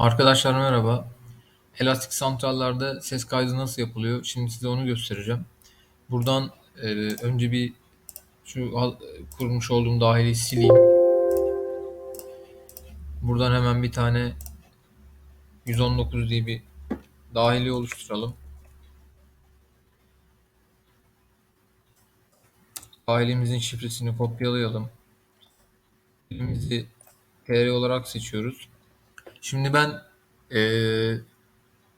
Arkadaşlar merhaba. Elastik santrallerde ses kaydı nasıl yapılıyor? Şimdi size onu göstereceğim. Buradan e, önce bir şu al- kurmuş olduğum dahiliyi sileyim. Buradan hemen bir tane 119 diye bir dahili oluşturalım. Dahilimizin şifresini kopyalayalım. Dilimizi TR olarak seçiyoruz. Şimdi ben e,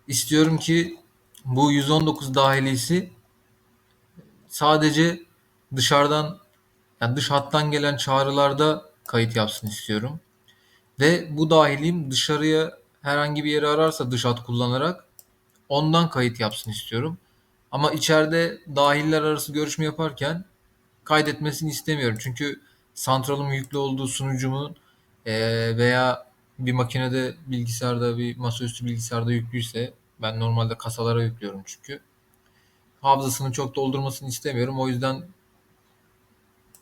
istiyorum ki bu 119 dahilisi sadece dışarıdan yani dış hattan gelen çağrılarda kayıt yapsın istiyorum. Ve bu dahilim dışarıya herhangi bir yere ararsa dış hat kullanarak ondan kayıt yapsın istiyorum. Ama içeride dahiller arası görüşme yaparken kaydetmesini istemiyorum. Çünkü santralım yüklü olduğu sunucumun eee, veya bir makinede bilgisayarda bir masaüstü bilgisayarda yüklüyse ben normalde kasalara yüklüyorum çünkü. Hafızasını çok doldurmasını istemiyorum. O yüzden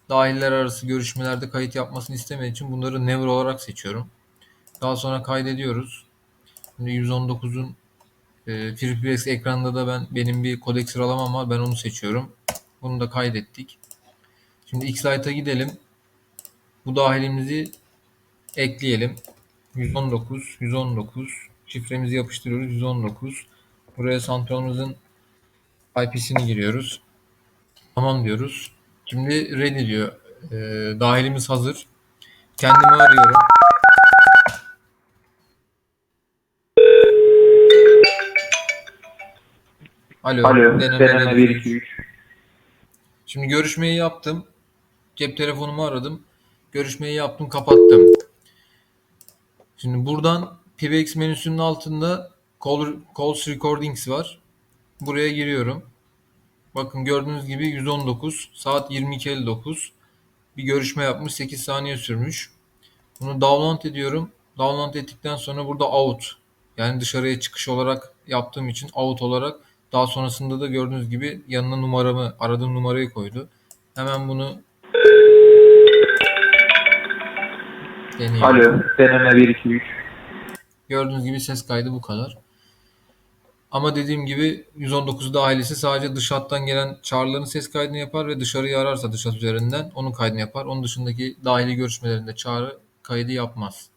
dahiller arası görüşmelerde kayıt yapmasını istemediğim için bunları never olarak seçiyorum. Daha sonra kaydediyoruz. Şimdi 119'un e, FreePlex ekranında da ben benim bir kodek sıralamam var. Ben onu seçiyorum. Bunu da kaydettik. Şimdi Xlite'a gidelim. Bu dahilimizi ekleyelim. 119, 119. Şifremizi yapıştırıyoruz. 119. Buraya santralımızın IP'sini giriyoruz. Tamam diyoruz. Şimdi ready diyor. Ee, dahilimiz hazır. Kendimi arıyorum. Alo. Alo, deneme deneme bir, 1 iki, 2 üç. 3. Şimdi görüşmeyi yaptım. Cep telefonumu aradım. Görüşmeyi yaptım, kapattım. Şimdi buradan PBX menüsünün altında Call, Calls Recordings var. Buraya giriyorum. Bakın gördüğünüz gibi 119 saat 22.59 bir görüşme yapmış 8 saniye sürmüş. Bunu download ediyorum. Download ettikten sonra burada out yani dışarıya çıkış olarak yaptığım için out olarak daha sonrasında da gördüğünüz gibi yanına numaramı aradığım numarayı koydu. Hemen bunu deneyelim. Alo, deneme 1 2 3. Gördüğünüz gibi ses kaydı bu kadar. Ama dediğim gibi 119 dahilisi sadece dış hattan gelen çağrıların ses kaydını yapar ve dışarıyı ararsa dış hat üzerinden onun kaydını yapar. Onun dışındaki dahili görüşmelerinde çağrı kaydı yapmaz.